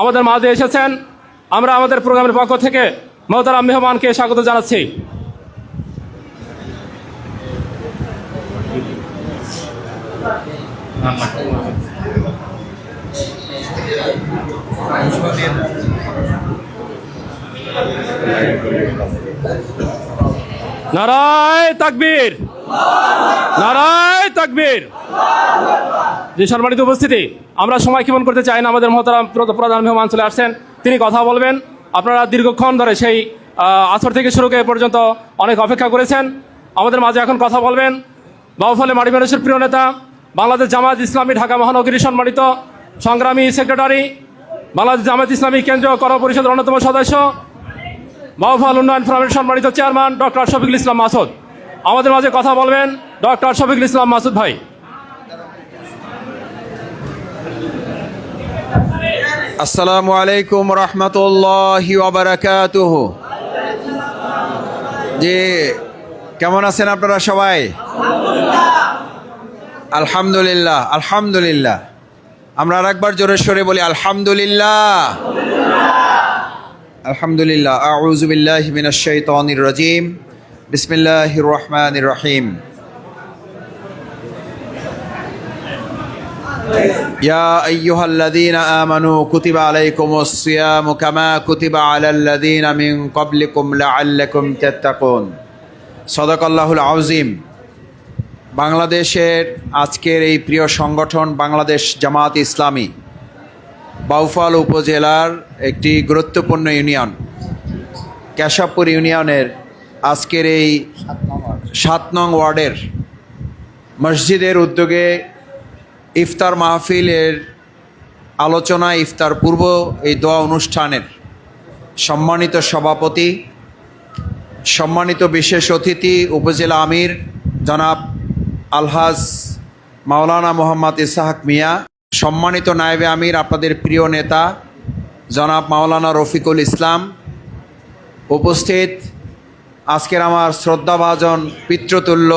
আমাদের মাঝে এসেছেন। আমরা আমাদের প্রোগ্রামের পক্ষ থেকে মহতারাম মেহমানকে স্বাগত জানাচ্ছি। নারায় তাকবীর। নারায় তাকবীর। যে সম্মানিত উপস্থিতি। আমরা সময় ক্ষেপণ করতে চাই না, আমাদের মহতারাম প্রধান মেহমান চলে আসছেন। তিনি কথা বলবেন। আপনারা দীর্ঘক্ষণ ধরে সেই আসর থেকে শুরু করে পর্যন্ত অনেক অপেক্ষা করেছেন। আমাদের মাঝে এখন কথা বলবেন। বাবুফলে মাটি মানুষের প্রিয় নেতা, বাংলাদেশ জামাত ইসলামী ঢাকা মহানগরী সম্মানিত সংগ্রামী সেক্রেটারি, বাংলাদেশ জামাত ইসলামী কেন্দ্রীয় কর্ম পরিষদের অন্যতম সদস্য বাউফল উন্নয়ন ফোরামের সম্মানিত চেয়ারম্যান ডক্টর শফিকুল ইসলাম মাসুদ। আমাদের মাঝে কথা বলবেন ডক্টর শফিকুল ইসলাম মাসুদ ভাই। আসসালামু আলাইকুম রহমতুল্লাহি ওবরাকাতুহ জি, কেমন আছেন আপনারা সবাই? আলহামদুলিল্লাহ আলহামদুলিল্লাহ। আমরা আরেকবার জোরে সরে বলি আলহামদুলিল্লাহ। আলহামদুলিল্লাহ, আউযু বিল্লাহি মিনাশ শাইতানির রাজিম। বিসমিল্লাহির রহমানির রহিম। يا أيها الذين آمنوا كتب عليكم الصيام كما كتب على الذين من قبلكم لعلكم تتقون صدق الله العظيم বাংলাদেশের আজকের এই প্রিয় সংগঠন বাংলাদেশ জামাত ইসলামী বাউফাল উপজেলার একটি গুরুত্বপূর্ণ ইউনিয়ন কেশবপুর ইউনিয়নের আজকের এই সাত নং ওয়ার্ডের মসজিদের উদ্যোগে ইফতার মাহফিলের আলোচনা, ইফতার পূর্ব এই দোয়া অনুষ্ঠানের সম্মানিত সভাপতি, সম্মানিত বিশেষ অতিথি উপজেলা আমির জনাব আলহাজ মাওলানা মোহাম্মদ ইসাহাক মিয়া, সম্মানিত নায়েবে আমির, আপনাদের প্রিয় নেতা জনাব মাওলানা রফিকুল ইসলাম উপস্থিত। আজকের আমার শ্রদ্ধাভাজন, পিতৃতুল্য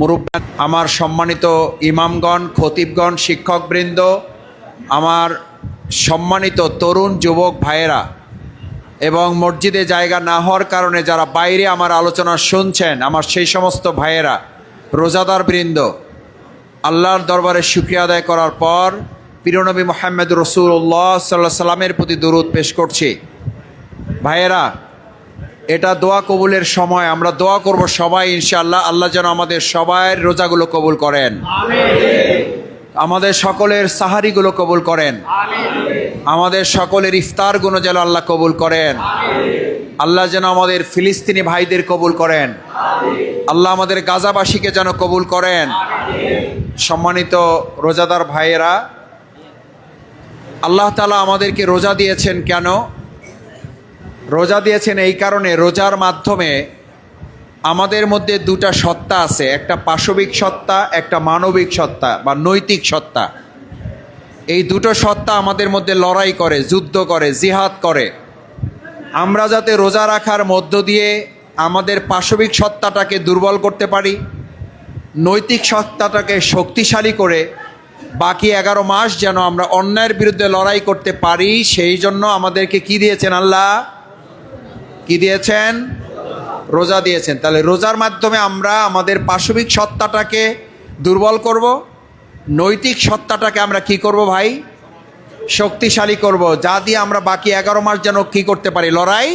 মুরব্বান আমার সম্মানিত ইমামগণ, খতিবগণ, শিক্ষকবৃন্দ, আমার সম্মানিত তরুণ যুবক ভাইয়েরা, এবং মসজিদে জায়গা না হওয়ার কারণে যারা বাইরে আমার আলোচনা শুনছেন, আমার সেই সমস্ত ভাইয়েরা, রোজাদার বৃন্দ, আল্লাহর দরবারে শুক্রিয়া আদায় করার পর পিরনবী মোহাম্মদ রসুল্লাহ সাল্লাহ সাল্লামের প্রতি দরুদ পেশ করছি। ভাইয়েরা এটা দোয়া কবুলের সময়। আমরা দোয়া করব সবাই, ইনশাআল্লাহ। আল্লাহ যেন আমাদের সবার রোজাগুলো কবুল করেন। আমাদের সকলের সাহারিগুলো কবুল করেন। আমাদের সকলের ইফতারগুলো যেন আল্লাহ কবুল করেন। আল্লাহ যেন আমাদের ফিলিস্তিনি ভাইদের কবুল করেন। আল্লাহ আমাদের গাজাবাসীকে যেন কবুল করেন। সম্মানিত রোজাদার ভাইয়েরা, আল্লাহ তালা আমাদেরকে রোজা দিয়েছেন কেন? রোজা দিয়েছেন এই কারণে রোজার মাধ্যমে আমাদের মধ্যে দুটা সত্তা আছে, একটা পাশবিক সত্তা, একটা মানবিক সত্তা বা নৈতিক সত্তা। এই দুটো সত্তা আমাদের মধ্যে লড়াই করে, যুদ্ধ করে, জিহাদ করে। আমরা যাতে রোজা রাখার মধ্য দিয়ে আমাদের পাশবিক সত্তাটাকে দুর্বল করতে পারি, নৈতিক সত্তাটাকে শক্তিশালী করে বাকি এগারো মাস যেন আমরা অন্যায়ের বিরুদ্ধে লড়াই করতে পারি, সেই জন্য আমাদেরকে কি দিয়েছেন আল্লাহ? কি দিয়েছেন? রোজা দিয়েছেন। তাহলে রোজার মাধ্যমে আমরা আমাদের পাশবিক সত্তাটাকে দুর্বল করব, নৈতিক সত্তাটাকে আমরা কি করব ভাই? শক্তিশালী করব, যা দিয়ে আমরা বাকি এগারো মাস যেন কি করতে পারি? লড়াই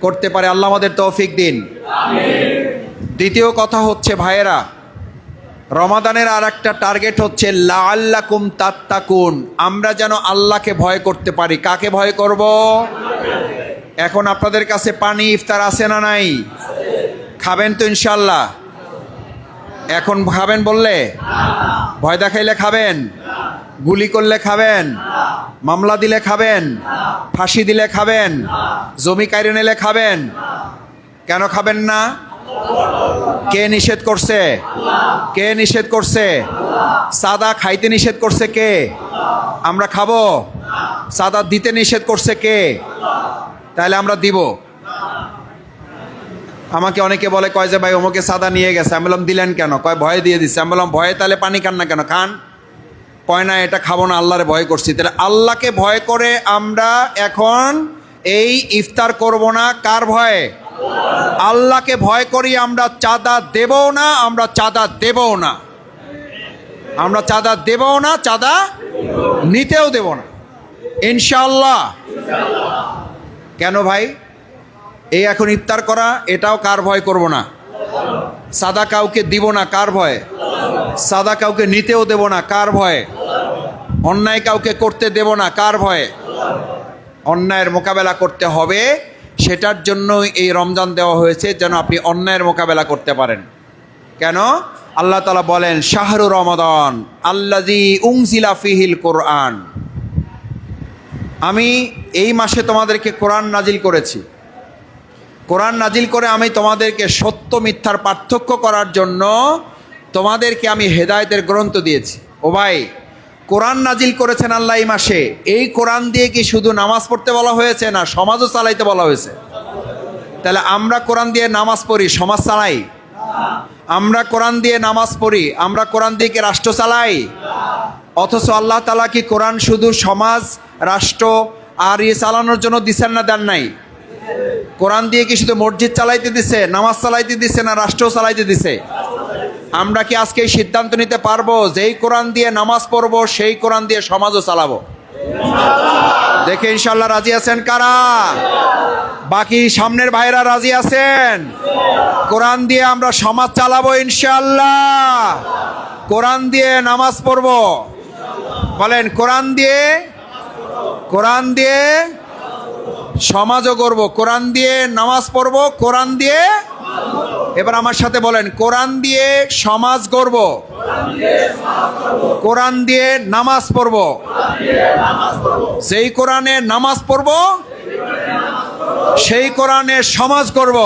করতে পারে। আল্লাহ আমাদের তৌফিক দিন। দ্বিতীয় কথা হচ্ছে ভাইয়েরা, রমাদানের আর একটা টার্গেট হচ্ছে লাল্লাকুম তাত্তাকুন। আমরা যেন আল্লাহকে ভয় করতে পারি। কাকে ভয় করব? এখন আপনাদের কাছে পানি, ইফতার আছে না নাই? খাবেন তো ইনশাল্লাহ এখন খাবেন বললে? ভয় দেখাইলে খাবেন? গুলি করলে খাবেন? মামলা দিলে খাবেন? ফাঁসি দিলে খাবেন? জমি কাইরে নিলে খাবেন? কেন খাবেন না? কে নিষেধ করছে? কে নিষেধ করছে? সাদা খাইতে নিষেধ করছে কে? আমরা খাব? সাদা দিতে নিষেধ করছে কে? তাহলে আমরা দিব। আমাকে অনেকে বলে, কয় যে ভাই ওমকে সাদা নিয়ে গেছে। আমি বললাম, দিলেন কেন? কয়, ভয়ে দিয়ে দিচ্ছে। আমি বললাম, ভয়ে? তাহলে পানি খান না কেন? খান। কয়, না, এটা খাব না, আল্লাহরে ভয় করছি। তাহলে আল্লাহকে ভয় করে আমরা এখন এই ইফতার করব না। কার ভয়ে? আল্লাহকে ভয় করি আমরা চাঁদা দেবও না, আমরা চাঁদা দেবও না। আমরা চাঁদা দেবও না, চাঁদা নিতেও দেব না। ইনশাল্লাহ কেন ভাই? এই এখন ইফতার করা, এটাও কার ভয় করব না? সাদা কাউকে দিব না, কার ভয়? সাদা কাউকে নিতেও দেব না, কার ভয়ে? অন্যায় কাউকে করতে দেব না, কার ভয়ে? অন্যায়ের মোকাবেলা করতে হবে, সেটার জন্যই এই রমজান দেওয়া হয়েছে যেন আপনি অন্যায়ের মোকাবেলা করতে পারেন। কেন? আল্লাহ তালা বলেন, শাহরু রমাদান আল্লাজি উংজিলা ফিহিল কোরআন। আমি এই মাসে তোমাদেরকে কোরআন নাজিল করেছি। কোরআন নাজিল করে আমি তোমাদেরকে সত্য মিথ্যার পার্থক্য করার জন্য তোমাদেরকে আমি হেদায়তের গ্রন্থ দিয়েছি। ও ভাই, কোরআন নাজিল করেছেন আল্লাহ এই মাসে। এই কোরআন দিয়ে কি শুধু নামাজ পড়তে বলা হয়েছে না সমাজও চালাইতে বলা হয়েছে? তাহলে আমরা কোরআন দিয়ে নামাজ পড়ি, সমাজ চালাই? আমরা কোরআন দিয়ে নামাজ পড়ি, আমরা কোরআন দিয়ে কি রাষ্ট্র চালাই? অথচ আল্লাহ তালা কি কোরআন শুধু সমাজ রাষ্ট্র আর ইয়ে চালানোর জন্য দিচ্ছেন না, দেন নাই? কোরআন দিয়ে কি শুধু মসজিদ চালাইতে দিছে, নামাজ চালাইতে দিছে না রাষ্ট্র চালাইতে দিছে? আমরা কি আজকে এই সিদ্ধান্ত নিতে পারব, যেই কোরআন দিয়ে নামাজ পড়ব, সেই কোরআন দিয়ে সমাজও চালাবো? দেখে ইনশাল্লাহ রাজি আছেন কারা? বাকি সামনের ভাইরা রাজি আছেন? কোরআন দিয়ে আমরা সমাজ চালাবো ইনশাল্লাহ কোরআন দিয়ে নামাজ পড়ব। বলেন, কোরআন দিয়ে কোরআন দিয়ে সমাজও করব কোরআন দিয়ে নামাজ পড়ব, কোরআন দিয়ে এবার আমার সাথে বলেন, কোরআন দিয়ে সমাজ গড়ব কোরআন দিয়ে নামাজ পড়ব। সেই কোরআনে নামাজ পড়ব, সেই কোরআনে সমাজ করব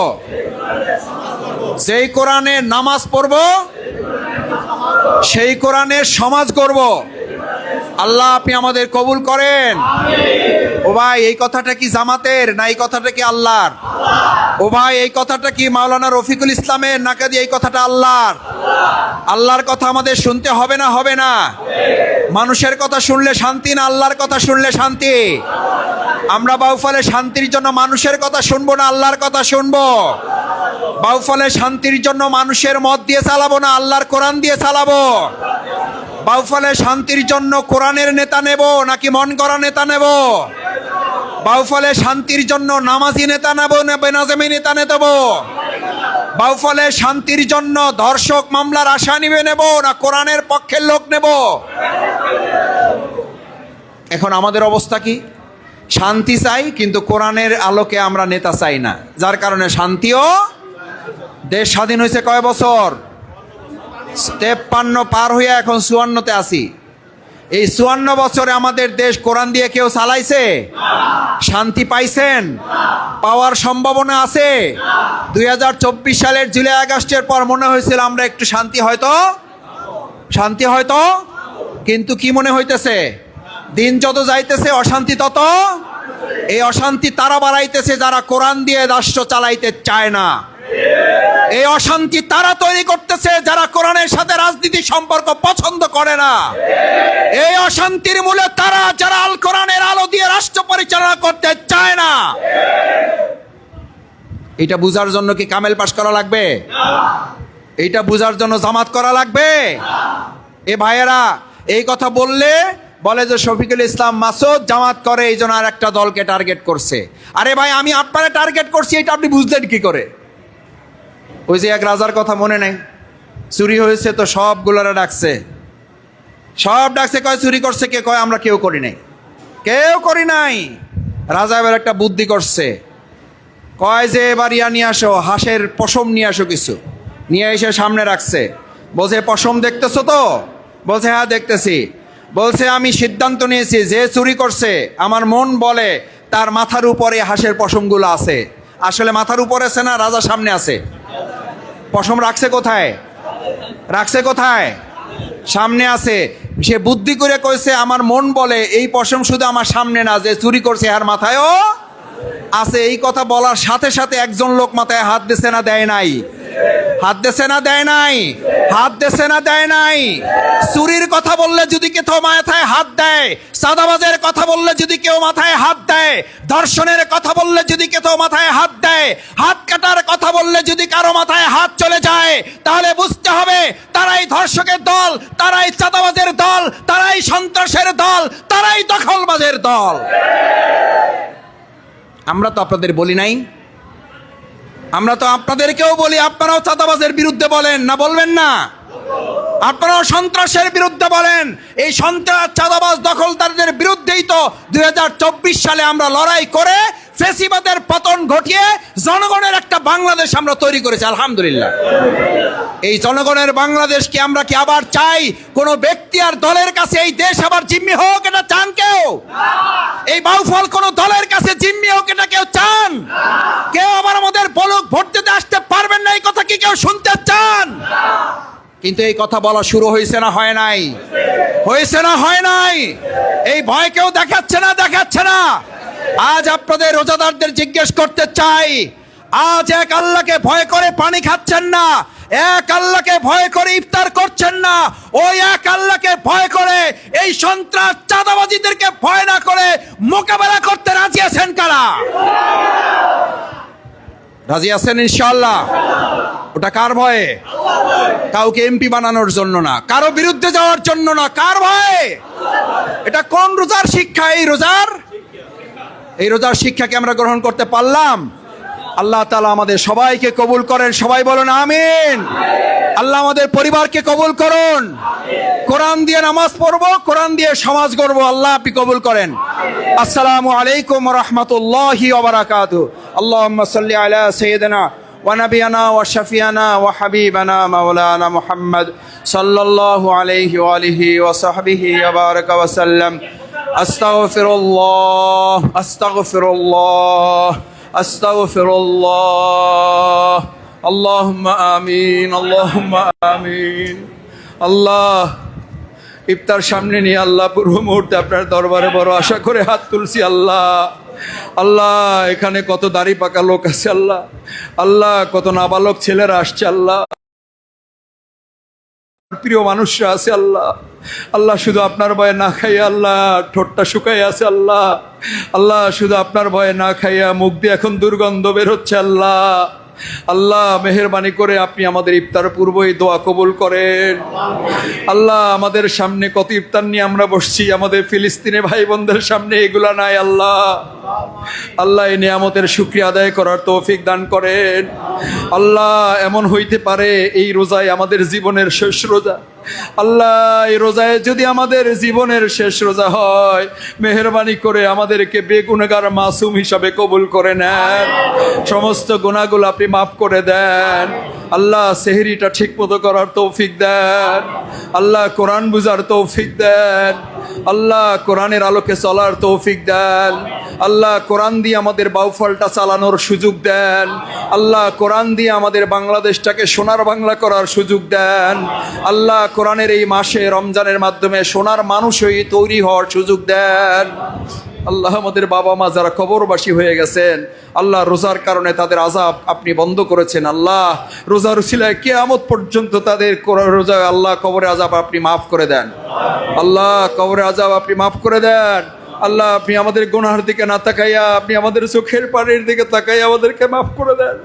সেই কোরআনে নামাজ পড়ব, সেই কোরআনে সমাজ করব আল্লাহ আপনি আমাদের কবুল করেন। ও ভাই এই কথাটা কি জামাতের না এই কথাটা কি আল্লাহর? ও ভাই এই কথাটা কি মাওলানা রফিকুল ইসলামের নাকি এই কথাটা আল্লাহর? আল্লাহর কথা আমাদের শুনতে হবে না হবে না? মানুষের কথা শুনলে শান্তি না আল্লাহর কথা শুনলে শান্তি? আমরা বাউফলে শান্তির জন্য মানুষের কথা শুনব না আল্লাহর কথা শুনব? বাউফলে শান্তির জন্য মানুষের মত দিয়ে চালাবো না আল্লাহর কোরআন দিয়ে চালাবো? বাউফলে শান্তির জন্য কোরআনের নেতা নেব নাকি মন করা নেতা নেব? বাউফলে শান্তির জন্য নামাজি নেতা নেব না বেনাজামি নেতা নেব? বাউফলে শান্তির জন্য ধর্ষক মামলার আশা নিবে নেব না কোরআনের পক্ষের লোক নেব? এখন আমাদের অবস্থা কি? শান্তি চাই, কিন্তু কোরআনের আলোকে আমরা নেতা চাই না। যার কারণে শান্তিও দেশ স্বাধীন হয়েছে কয় বছর? তেপ্পান্ন পার হইয়া এখন চুয়ান্নতে আসি এই চুয়ান্ন বছরে আমাদের দেশ কোরআন দিয়ে কেউ চালাইছে? শান্তি পাইছেন? পাওয়ার সম্ভাবনা আছে? দুই হাজার চব্বিশ সালের জুলাই আগস্টের পর মনে হয়েছিল আমরা একটু শান্তি হয়তো? শান্তি হয়তো? কিন্তু কি মনে হইতেছে? দিন যত যাইতেছে, অশান্তি তত? এই অশান্তি তারা বাড়াইতেছে যারা কোরআন দিয়ে রাষ্ট্র চালাইতে চায় না। এই অশান্তি তারা তৈরি করতেছে যারা কোরআনের সাথে রাজনীতি সম্পর্ক পছন্দ করে না। এই অশান্তির মূলে তারা যারা আল কোরআনের আলো দিয়ে রাষ্ট্র পরিচালনা করতে চায় না। এটা বুঝার জন্য কি কামেল পাশ করা লাগবে? এইটা বুঝার জন্য জামাত করা লাগবে? এ ভাইয়েরা, এই কথা বললে বলে যে শফিকুল ইসলাম মাসুদ জামাত করে, এই জন্য আর একটা দলকে টার্গেট করছে। আরে ভাই, আমি আপনারা টার্গেট করছি, এটা আপনি বুঝলেন কি করে? ওই যে এক রাজার কথা মনে নেই? চুরি হয়েছে তো সবগুলোরা ডাকছে। সব ডাকছে, কয় চুরি করছে, কে কয় আমরা কেউ করি নাই। কেউ করি নাই। রাজা এবার একটা বুদ্ধি করছে। কয় যে, এবার ইয়া নিয়ে আসো, হাঁসের পশম নিয়ে আসো কিছু। নিয়ে এসে সামনে রাখছে। বলছে, পশম দেখতেছো তো? বলছে হ্যাঁ দেখতেছি। বলছে, আমি সিদ্ধান্ত নিয়েছি, যে চুরি করছে, আমার মন বলে, তার মাথার উপরে হাঁসের পশমগুলো আছে। আসলে মাথার উপরে আছে না, রাজা সামনে আছে। পশম রাখছে কোথায়? রাখছে কোথায়? সামনে আছে। সে বুদ্ধি করে কইছে, আমার মন বলে, এই পশম শুধু আমার সামনে না, যে চুরি করছে আর মাথায়ও আছে। এই কথা বলার সাথে সাথে একজন লোক মাথায় হাত দিছে না, দেয় নাই। হাত দেশে না দেয় নাই। হাত দেশে না দেয় নাই। চুরির কথা বললে যদি কেউ মাথায় হাত দেয় সাদাবাজের কথা বললে যদি কেউ মাথায় হাত দেয় ধর্ষণের কথা বললে যদি কেউ মাথায় হাত দেয়, হাত কাটার কথা বললে যদি কারও মাথায় হাত চলে যায়, তাহলে বুঝতে হবে তারাই ধর্ষকের দল, তারাই চাঁদাবাজের দল, তারাই সন্ত্রাসের দল, তারাই দখলবাজের দল। আমরা তো আপনাদের বলি নাই আমরা তো আপনাদেরকেও বলি আপনারাও চাঁদাবাজের বিরুদ্ধে বলেন না বলবেন না? আপনারাও সন্ত্রাসের বিরুদ্ধে বলেন, এই সন্ত্রাস চাঁদাবাজ দখলদারদের বিরুদ্ধেই তো দুই হাজার চব্বিশ সালে আমরা লড়াই করে ফেসিবাদের পতন ঘটিয়ে জনগণের একটা বাংলাদেশ আমরা তৈরি করেছি, আলহামদুলিল্লাহ। এই জনগণের বাংলাদেশকে আমরা কি আবার চাই? কোনো ব্যক্তি আর দলের কাছে এই দেশ আবার জিম্মি হোক এটা চান কেউ? এই বাউফল কোনো দলের কাছে জিম্মি হোক এটা কেউ চান? কেউ আবার আমাদের বলুক, ভোট দিতে আসতে পারবেন না, এই কথা কি কেউ শুনতে চান? কিন্তু এই কথা বলা শুরু হয়েছে না, হয় নাই? হয়েছে না, হয় নাই? এই ভয় কেউ দেখাচ্ছে না দেখাচ্ছে না। আজ আপনাদের রোজাদারদের জিজ্ঞেস করতে চাই, আজ এক আল্লাহকে ভয় করে পানি খাচ্ছেন না, এক আল্লাহকে ভয় করে ইফতার করছেন না, ওই এক আল্লাহকে ভয় করে এই সন্ত্রাস চাঁদাবাজিদেরকে ভয় না করে মোকাবেলা করতে রাজি আছেন কারা? রাজি আছেন ইনশাল্লাহ ওটা কার ভয়ে? কাউকে এমপি বানানোর জন্য না, কারও বিরুদ্ধে যাওয়ার জন্য না, কার ভয়ে? এটা কোন রোজার শিক্ষা এই রোজার? এই রোজার শিক্ষাকে আমরা গ্রহণ করতে পারলাম? আল্লাহ তালা আমাদের সবাইকে কবুল করেন, সবাই বলেন আমিন। আল্লাহ আমাদের পরিবারকে কবুল করুন। কোরআন দিয়ে নামাজ পড়ব, কোরআন দিয়ে সমাজ গড়ব, আল্লাহ আপনি কবুল করেন। আসসালামু আলাইকুম রহমতুল্লাহি ওবরাকাতু আল্লাহ সাল্লি আলা সৈয়দনা ونبينا وشفينا وحبيبنا مولانا محمد صلى الله عليه وآله وصحبه وبارك وسلم أستغفر الله أستغفر الله أستغفر الله اللهم آمين اللهم آمين الله ইফতার সামনে নিয়ে আল্লাহ পূর্ব মুহূর্তে আপনার দরবারে বড় আশা করে হাত তুলছি আল্লাহ আল্লাহ, এখানে কত দাড়ি পাকা লোক আছে আল্লাহ। আল্লাহ, কত নাবালক ছেলেরা আসছে আল্লাহ। প্রিয় মানুষরা আছে আল্লাহ। আল্লাহ শুধু আপনার ভয়ে না খাইয়া আল্লাহ, ঠোঁটটা শুকাই আছে আল্লাহ। আল্লাহ শুধু আপনার ভয়ে না খাইয়া মুখ দিয়ে এখন দুর্গন্ধ বের হচ্ছে আল্লাহ। আল্লাহ, মেহরবানি করে আপনি আমাদের ইফতার পূর্বই দোয়া কবুল করেন। আল্লাহ, আমাদের সামনে কত ইফতার নিয়ে আমরা বসছি, আমাদের ফিলিস্তিনে ভাই বোনদের সামনে এগুলা নাই, আল্লাহ। আল্লাহ, এই নিয়ামতের শুক্রিয়া আদায় করার তৌফিক দান করেন। আল্লাহ, এমন হইতে পারে এই রোজায় আমাদের জীবনের শেষ রোজা। আল্লাহ রোজায় যদি আমাদের জীবনের শেষ রোজা হয়, মেহরবানি করে আমাদেরকে বেগুনগার মাসুম হিসাবে কবুল করে নেন। সমস্ত গুণাগুলো আপনি মাফ করে দেন। আল্লাহ সেহরিটা ঠিক মতো করার তৌফিক দেন। আল্লাহ কোরআন বুঝার তৌফিক দেন। আল্লাহ কোরআনের আলোকে চলার তৌফিক দেন। আল্লাহ কোরআন দিয়ে আমাদের বাউফলটা চালানোর সুযোগ দেন। আল্লাহ কোরআন দিয়ে আমাদের বাংলাদেশটাকে সোনার বাংলা করার সুযোগ দেন। আল্লাহ কোরআনের এই মাসে রমজানের মাধ্যমে সোনার মানুষই তৈরি হওয়ার সুযোগ দেন। আল্লাহ আমাদের বাবা মা যারা কবরবাসী হয়ে গেছেন, আল্লাহ রোজার কারণে তাদের আজাব আপনি বন্ধ করেছেন, আল্লাহ রোজার উশিলায় কেয়ামত পর্যন্ত তাদের রোজা আল্লাহ কবরে আজাব আপনি মাফ করে দেন। আল্লাহ কবরে আজাব আপনি মাফ করে দেন। আল্লাহ আপনি আমাদের গুনার দিকে না তাকাইয়া, আপনি আমাদের চোখের পানির দিকে তাকাইয়া আমাদেরকে মাফ করে দেন।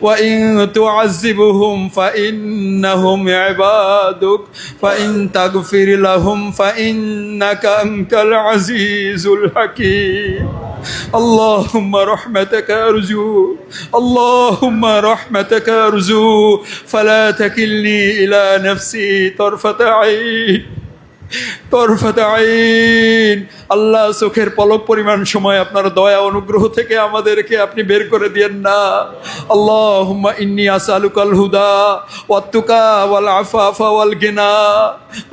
وإن تعذبهم فإنهم عبادك. فإن تغفر لهم فإنك أنت العزيز الحكيم. اللهم رحمتك أرجو اللهم رحمتك أرجو. فلا تكلني إلى نفسي طرفة عين. আইন আল্লাহ চোখের পলক পরিমাণ সময় আপনার দয়া অনুগ্রহ থেকে আমাদেরকে আপনি বের করে দিয়েন না। আল্লাহ ইন্নি আসালুকাল হুদা ওয়াত্তুকা ওয়াল আফাফা ওয়াল গেনা।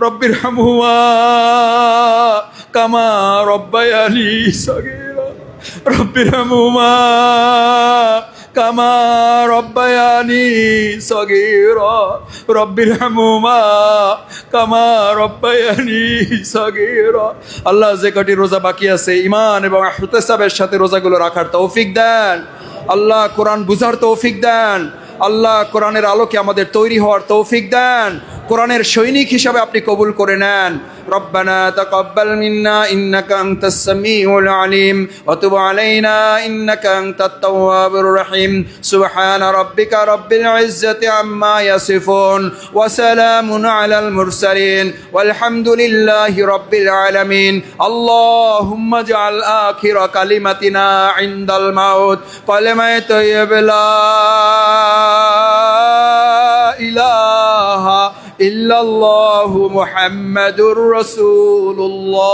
রব্বির হামহুমা কামা রব্বায়ানি সগীরা। রব্বির হামহুমা কামা রব্বায়ানি সগীরা, রব্বির হামুমা, কামা আল্লাহ যে কটি রোজা বাকি আছে ইমান এবং ইহতিসাবের সাথে রোজাগুলো রাখার তৌফিক দেন। আল্লাহ কোরআন বুঝার তৌফিক দেন। আল্লাহ কোরআনের আলোকে আমাদের তৈরি হওয়ার তৌফিক দেন। কোরআনের সৈনিক হিসাবে আপনি কবুল করে নেন। ربنا تقبل منا إنك أنت السميع العليم وتب علينا إنك أنت التواب الرحيم سبحان ربك رب العزة عما يصفون وسلام على المرسلين والحمد لله رب العالمين اللهم اجعل آخر كلمتنا عند الموت كلمة طيب لا إله إلا الله محمد رسول রসুল্লাহ